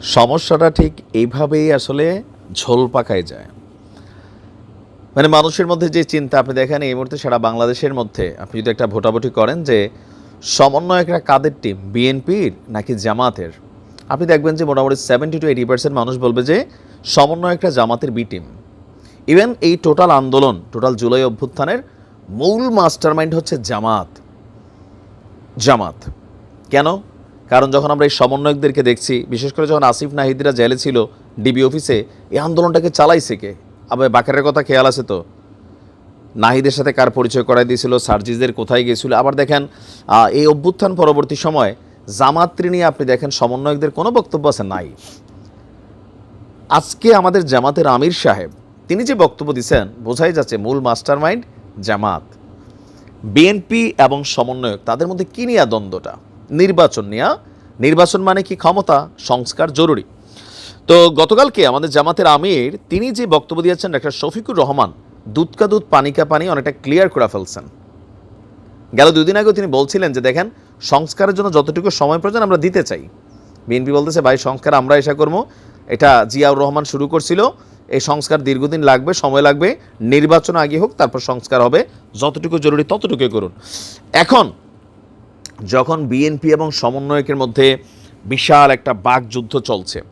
সমস্যাটা ঠিক এইভাবেই আসলে ঝোল পাকায় যায়। মানে মানুষের মধ্যে যে চিন্তা, আপনি দেখেন এই মুহূর্তে সারা বাংলাদেশের মধ্যে, আপনি যদি একটা ভোটাভুটি করেন যে সমন্বয়করা কাদের টিম বিএনপির নাকি জামাতের? আপনি দেখবেন যে মোটামুটি সেভেন্টি টু এইটি পার্সেন্ট মানুষ বলবে যে সমন্বয়করা জামাতের বি টিম ইভেন এই টোটাল আন্দোলন টোটাল জুলাই অভ্যুত্থানের মূল মাস্টারমাইন্ড হচ্ছে জামাত। জামাত। কেন? কারণ যখন আমরা এই সমন্বয়কদেরকে দেখছি, বিশেষ করে যখন আসিফ নাহিদিরা জেলে ছিল ডিবি অফিসে, এই আন্দোলনটাকে চালাইছে কে? আবার বাকেরের কথা খেয়াল আছে তো? নাহিদের সাথে কার পরিচয় করাই দিয়েছিল? সার্জিসদের কোথায় গিয়েছিল? আবার দেখেন এই অভ্যুত্থান পরবর্তী সময় জামাত্রী নিয়ে আপনি দেখেন, সমন্বয়কদের কোনো বক্তব্য আছে? নাই। আজকে আমাদের জামাতের আমির সাহেব, তিনি যে বক্তব্য দিচ্ছেন বোঝাই যাচ্ছে মূল মাস্টারমাইন্ড জামাত। বিএনপি এবং সমন্বয়ক, তাদের মধ্যে কি নিয়ে দ্বন্দ্বটা? নির্বাচন নিয়ে। নির্বাচন মানে কি ক্ষমতা, সংস্কার জরুরি। তো গতকালকে আমাদের জামাতের আমির, তিনি যে বক্তব্য দিয়েছেন ডাক্তার শফিকুর রহমান দুধকা দুধ, পানি কা পানি অনেকটা ক্লিয়ার করে ফেলছেন। গেল দুদিন আগেও তিনি বলছিলেন যে, দেখেন, সংস্কারের জন্য যতটুকু সময় প্রয়োজন আমরা দিতে চাই। বিএনপি বলতেছে, ভাই, সংস্কার আমরা এসা করব। এটা জিয়াউর রহমান শুরু করছিল। এই সংস্কার দীর্ঘদিন লাগবে, সময় লাগবে। নির্বাচন আগে হোক, তারপর সংস্কার হবে। যতটুকু জরুরি ততটুকুই করুন। এখন যখন বিএনপি এবং সমন্বয়কের মধ্যে বিশাল একটা বাকযুদ্ধ চলছে,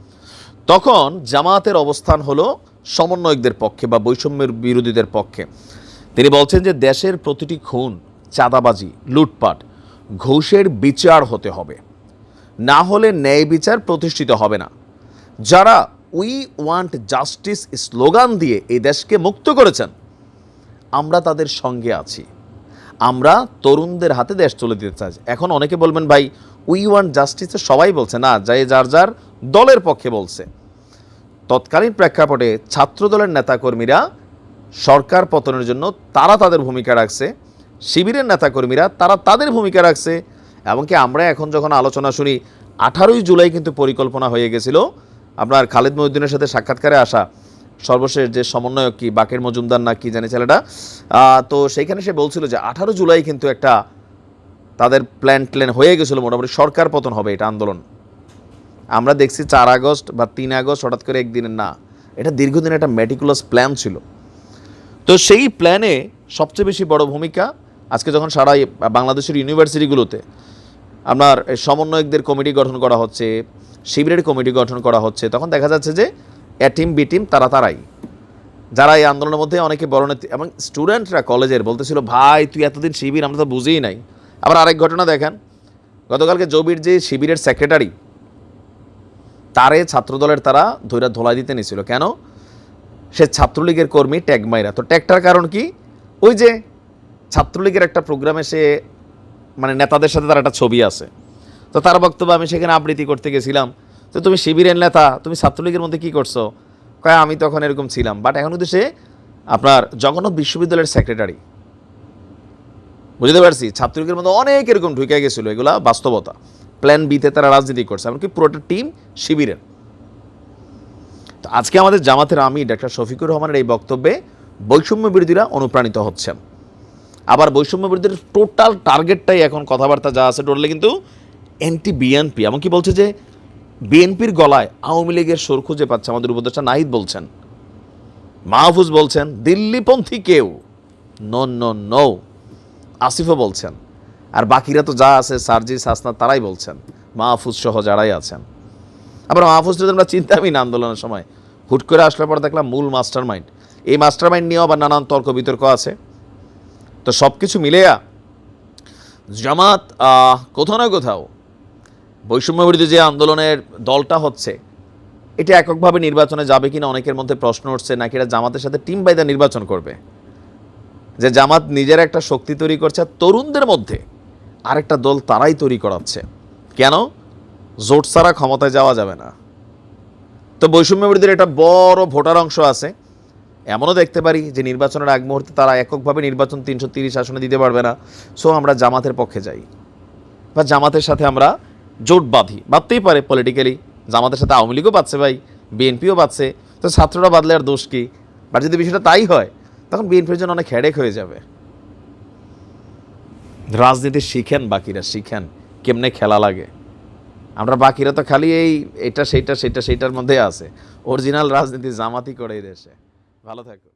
তখন জামাতের অবস্থান হলো সমন্বয়কদের পক্ষে বা বৈষম্যের বিরোধীদের পক্ষে। তিনি বলছেন যে দেশের প্রতিটি খুন, চাঁদাবাজি, লুটপাট, ঘুষের বিচার হতে হবে। না হলে ন্যায় বিচার প্রতিষ্ঠিত হবে না। যারা উই ওয়ান্ট জাস্টিস স্লোগান দিয়ে এই দেশকে মুক্ত করেছেন, আমরা তাদের সঙ্গে আছি। আমরা তরুণদের হাতে দেশ চলে দিতে চাই। এখন অনেকে বলবেন, ভাই উই ওয়ান্ট জাস্টিসে সবাই বলছে, না, যাই যার যার দলের পক্ষে বলছে। তৎকালীন প্রেক্ষাপটে ছাত্রদলের নেতাকর্মীরা সরকার পতনের জন্য তারা তাদের ভূমিকা রাখছে, শিবিরের নেতাকর্মীরা তারা তাদের ভূমিকা রাখছে, এমনকি আমরা এখন যখন আলোচনা শুনি, আঠারোই জুলাই কিন্তু পরিকল্পনা হয়ে গেছিল। আপনার খালেদ মহিউদ্দিনের সাথে সাক্ষাৎকারে আসা সর্বশেষ যে সমন্বয়ক কি, বাকের মজুমদার না কি জানি ছেলেটা তো সেইখানে সে বলছিল যে আঠারো জুলাই কিন্তু একটা তাদের প্ল্যান ট্ল্যান হয়ে গেছিল, মোটামুটি সরকার পতন হবে এটা আন্দোলন। আমরা দেখছি চার আগস্ট বা তিন আগস্ট হঠাৎ করে একদিনের না, এটা দীর্ঘদিন একটা মেটিকুলাস প্ল্যান ছিল। তো সেই প্ল্যানে সবচেয়ে বেশি বড় ভূমিকা, আজকে যখন সারা বাংলাদেশের ইউনিভার্সিটিগুলোতে আপনার সমন্বয়কদের কমিটি গঠন করা হচ্ছে, শিবিরের কমিটি গঠন করা হচ্ছে, তখন দেখা যাচ্ছে যে এ টিম, বি টিম, তারা তারাই। যারা এই আন্দোলনের মধ্যে অনেকে বড় নেত্রী এবং স্টুডেন্টরা কলেজের বলতেছিল, ভাই, তুই এতদিন শিবির, আমরা তো বুঝেই নাই। আবার আরেক ঘটনা দেখেন, গতকালকে জবির যে শিবিরের সেক্রেটারি তারে ছাত্রদলের তারা ধৈরা ধোলাই দিতে নিছিল। কেন? সে ছাত্রলীগের কর্মী ট্যাগ মাইরা। তো ট্যাগটার কারণ কি? ওই যে ছাত্রলীগের একটা প্রোগ্রামে সে মানে নেতাদের সাথে তার একটা ছবি আছে। তো তার বক্তব্য আমি সেখানে আবৃত্তি করতে গেছিলাম। তো তুমি শিবিরের নেতা, তুমি ছাত্রলীগের মধ্যে কি করছ? কয়, আমি তখন এরকম ছিলাম। বাট এখন কিন্তু সে আপনার জগন্নাথ বিশ্ববিদ্যালয়ের সেক্রেটারি বুঝতে পারছি? ছাত্রলীগের মধ্যে অনেক এরকম ঢুকে গেছিল, এগুলা বাস্তবতা। প্ল্যান বিতে তারা রাজনীতি করছে, এমনকি পুরোটা টিম শিবিরের। তো আজকে আমাদের জামাতের আমি ডাক্তার শফিকুর রহমানের এই বক্তব্যে বৈষম্য বিরোধীরা অনুপ্রাণিত হচ্ছেন। আবার বৈষম্য বিরোধীর টোটাল টার্গেটটাই এখন কথাবার্তা যা আছে টোটালি কিন্তু এনটি বিএনপি এমনকি বলছে যে বিএনপির গলায় আওয়ামী লীগের সুর খুঁজে পাচ্ছে আমাদের উপদেষ্টা নাহিদ বলছেন। মাহফুজ বলছেন, দিল্লিপন্থী কেউ? নো নো নো আসিফও বলছেন। আর বাকিরা তো যা আছে সার্জিস হাসনা তারাই বলছেন। মাহফুজ সহ যারাই আছেন। আবার মাহফুজ যদি আমরা চিন্তামই না আন্দোলনের সময় হুট করে আসলে পরে দেখলাম মূল মাস্টার মাইন্ড এই মাস্টার মাইন্ড নিয়েও আবার নানান তর্ক বিতর্ক আছে। তো সব কিছু মিলেয়া জামাত কোথাও না কোথাও বৈষম্য যে আন্দোলনের দলটা হচ্ছে, এটা এককভাবে নির্বাচনে যাবে কিনা অনেকের মধ্যে প্রশ্ন উঠছে, নাকি এটা জামাতের সাথে টিম বাইদা নির্বাচন করবে? যে জামাত নিজের একটা শক্তি তৈরি করছে তরুণদের মধ্যে আরেকটা দল তারাই তৈরি করাচ্ছে। কেন? জোট ছাড়া ক্ষমতায় যাওয়া যাবে না। তো বৈষম্য বিরোধীর একটা বড় ভোটার অংশ আছে। এমনও দেখতে পারি যে নির্বাচনের আগ মুহূর্তে তারা এককভাবে নির্বাচন তিনশো তিরিশ আসনে দিতে পারবে না। সো আমরা জামাতের পক্ষে যাই। বা জামাতের সাথে আমরা জোট বাঁধি। বাঁধতেই পারে পলিটিক্যালি জামাতের সাথে আওয়ামী লীগও পাচ্ছে ভাই, বিএনপিও পাচ্ছে তো ছাত্ররা বাদলে আর দোষ কি? বা যদি বিষয়টা তাই হয়, তখন বিএনপির জন্য অনেক হেডেক হয়ে যাবে। রাজনীতি শিখেন বাকিরা, শিখেন কেমনে খেলা লাগে। আমরা বাকিরা তো খালি এই এটা সেইটা সেইটা সেইটার মধ্যে আছে। অরিজিনাল রাজনীতি জামাতি করে দেশে। ভালো থাকো